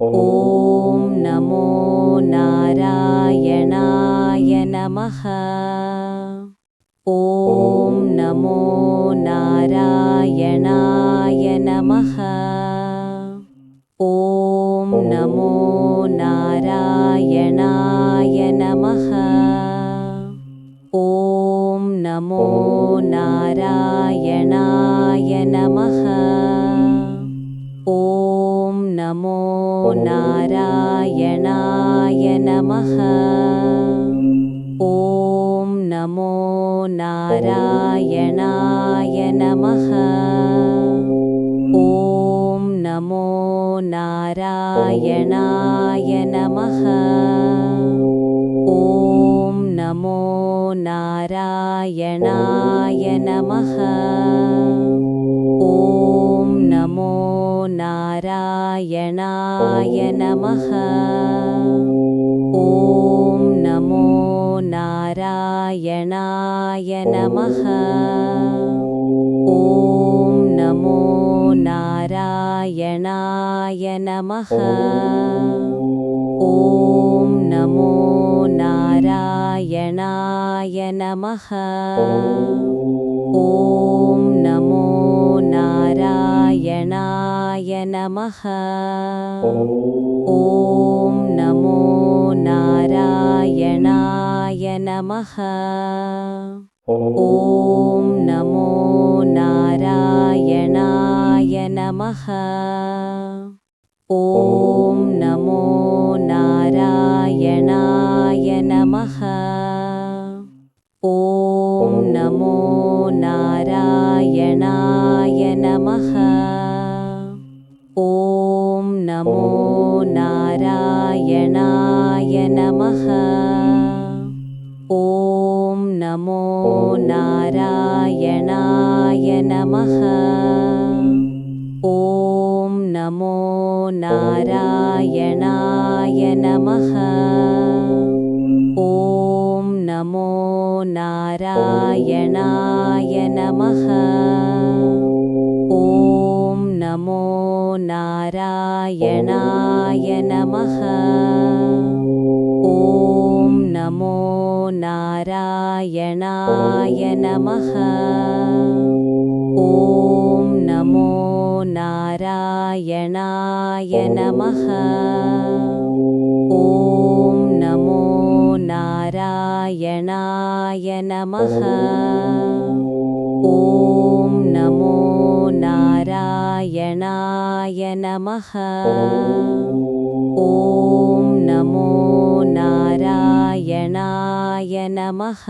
ஓம் நமோ நாராயணாய நமஹ. ஓம் நமோ நாராயணாய நமஹ. ஓம் நமோ நாராயணாய நமஹ. ஓம் நமோ நாராயணாய நமஹ. नमो नारायणाय नमः ॐ नमो नारायणाय नमः ॐ नमो नारायणाय नमः ॐ नमो नारायणाय नमः नारायणाय नमः ॐ नमो नारायणाय नमः ॐ नमो नारायणाय नमः ॐ नमो नारायणाय नमः ॐ नमो नारायणाय नमः। ॐ नमो नारायणाय नमः। ॐ नमो नारायणाय नमः। ॐ नमो नारायणाय नमः। ॐ नारायणाय नमः। ॐ नमो नारायणाय नमः। ॐ नमो नारायणाय नमः। ॐ नमो नारायणाय नमः नमो नारायणाय नमः ॐ नमो नारायणाय नमः ॐ नमो नारायणाय नमः ॐ नमो नारायणाय नमः ॐ नमो नारायणाय नमः ॐ नमो नारायणाय नमः ॐ नमो नारायणाय नमः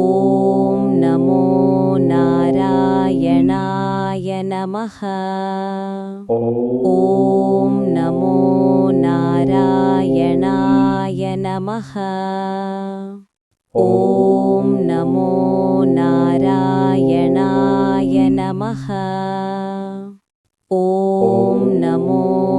ॐ नमः ॐ नमो नारायणाय नमः ॐ नमो नारायणाय नमः ॐ नमो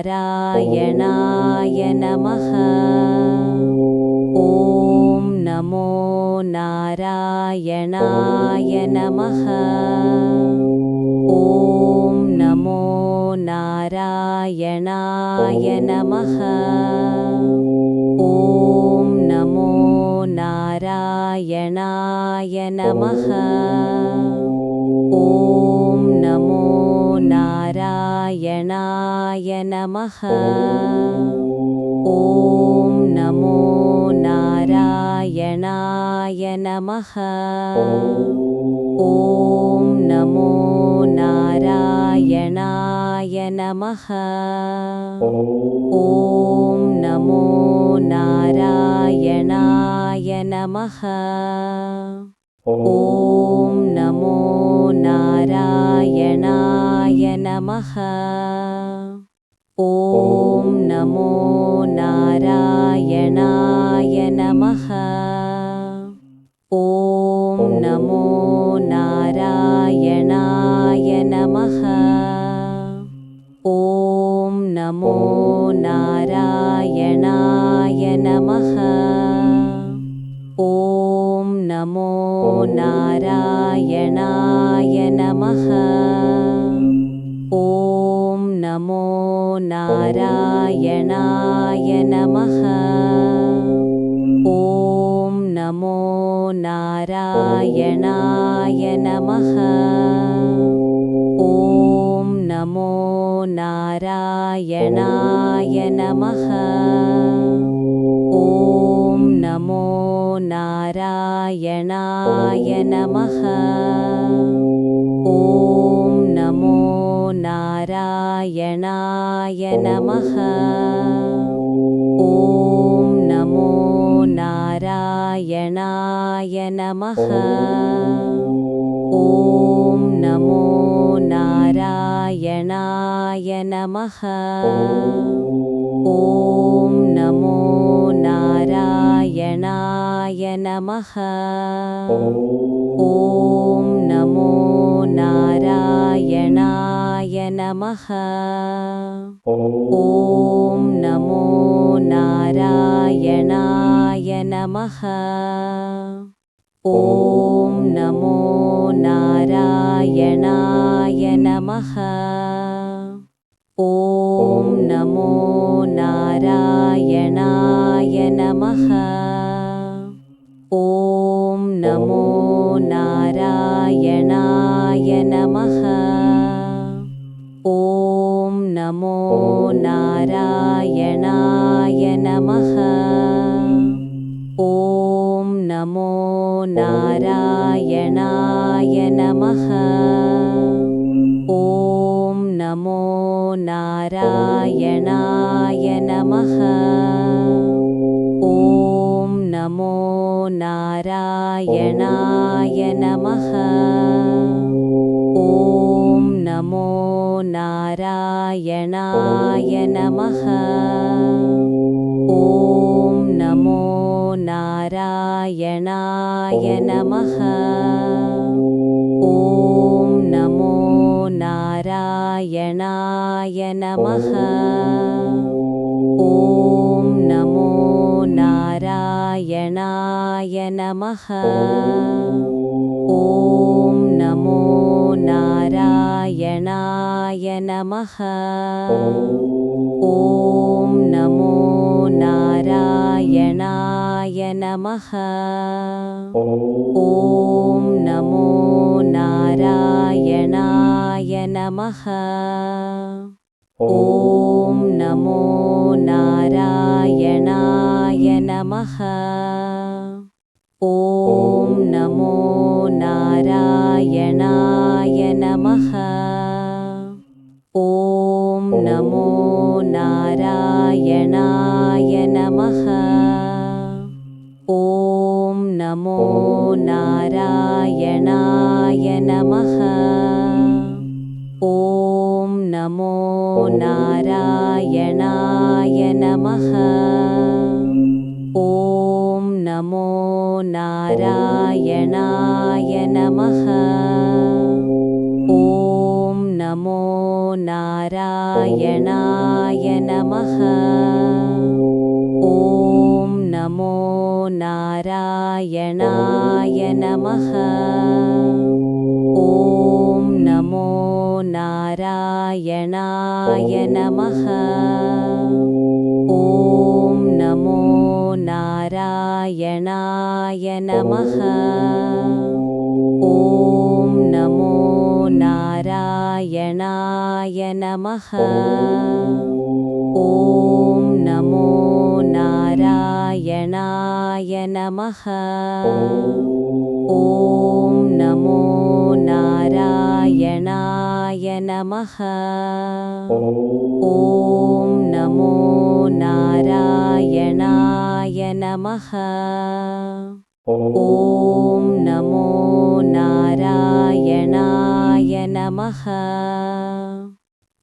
नारायणाय नमः ॐ नमो नारायणाय नमः ॐ नमो नारायणाय नमः ॐ नमो नारायणाय नमः ॐ नमो नारायणाय नमः ॐ नमो नारायणाय नमः ॐ नमो नारायणाय नमः ॐ नमो नारायणाय नमः ॐ नमो नारायणाय नमः ॐ नमो नारायणाय नमः ॐ नमो नारायणाय नमः ॐ नमो नारायणाय नमः नमो नारायणाय नमः ॐ नमो नारायणाय नमः ॐ नमो नारायणाय नमः ॐ नमो नारायणाय नमः நாராயணாய நமः ஓம் நமோ நாராயணாய நமः ஓம் நமோ நாராயணாய நமः ஓம் நமோ நாராயணாய நமः ஓம் நமோ நாராயணாய நமஹ. ஓம் நமோ நாராயணாய நமஹ. ஓம் நமோ நாராயணாய நமஹ. ॐ नमो नारायणाय नमः ॐ नमो गणाय नमः ॐ नमो नारायणाय नमः ॐ नमो नारायणाय नमः ॐ नमो नारायणाय नमः ॐ नारायणाय नमः ॐ नमो नारायणाय नमः ॐ नमो नारायणाय नमः ॐ नमो नारायणाय नमः नारायणाय नमः ॐ नमो नारायणाय नमः ॐ नमो नारायणाय नमः ॐ नमो नारायणाय नमः ॐ நாராயணாய நமः ஓம் நமோ நாராயணாய நமः ஓம் நமோ நாராயணாய नारायणाय नमः ॐ नमो नारायणाय नमः ॐ नमो नारायणाय नमः ॐ नमो नारायणाय नमः நாராயணாய நமः ஓம் நமோ நாராயணாய நமः ஓம் நமோ நாராயணாய நமः ஓம் நமோ நாராயணாய நமः ஓம் நமோ नमः ॐ नमो नारायणाय नमः ॐ नमो नारायणाय नमः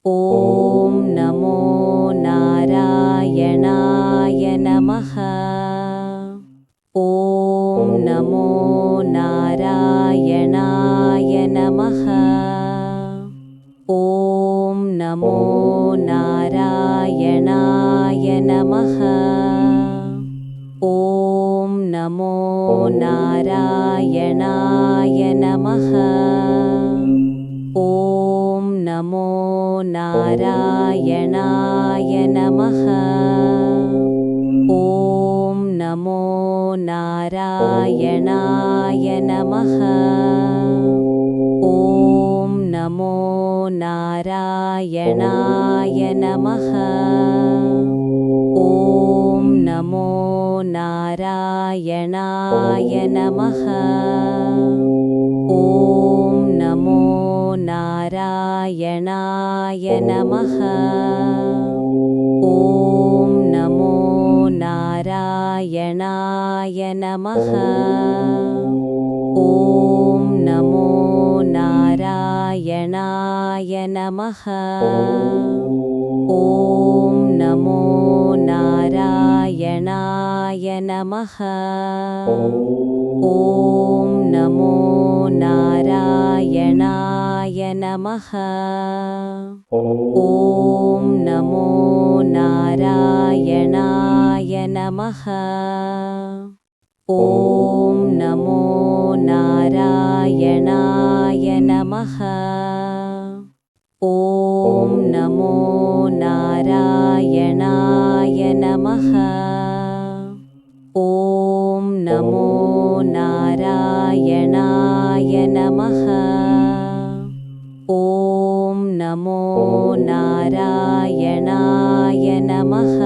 ॐ नमो नारायणाय नमः ॐ नमो नारायणाय नमः। ॐ नमो नारायणाय नमः। ॐ नमो नारायणाय नमः। ॐ नमो नारायणाय नमः। ॐ नमो नार நாராயணாய நமஹ ஓம் நமோ நாராயணாய நமஹ ஓம் நமோ நாராயணாய நமஹ ஓம் நமோ நாராயணாய நமஹ ஓம் நமோ नारायणाय नमः ॐ नमो नारायणाय नमः ॐ नमो नारायणाय नमः ॐ नमो नारायणाय नमः ॐ नमो नारायणा நமஹ ஓம் நமோ நாராயணாய நமஹ ஓம் நமோ நாராயணாய நமஹ ஓம் நமோ நாராயணாய நமஹ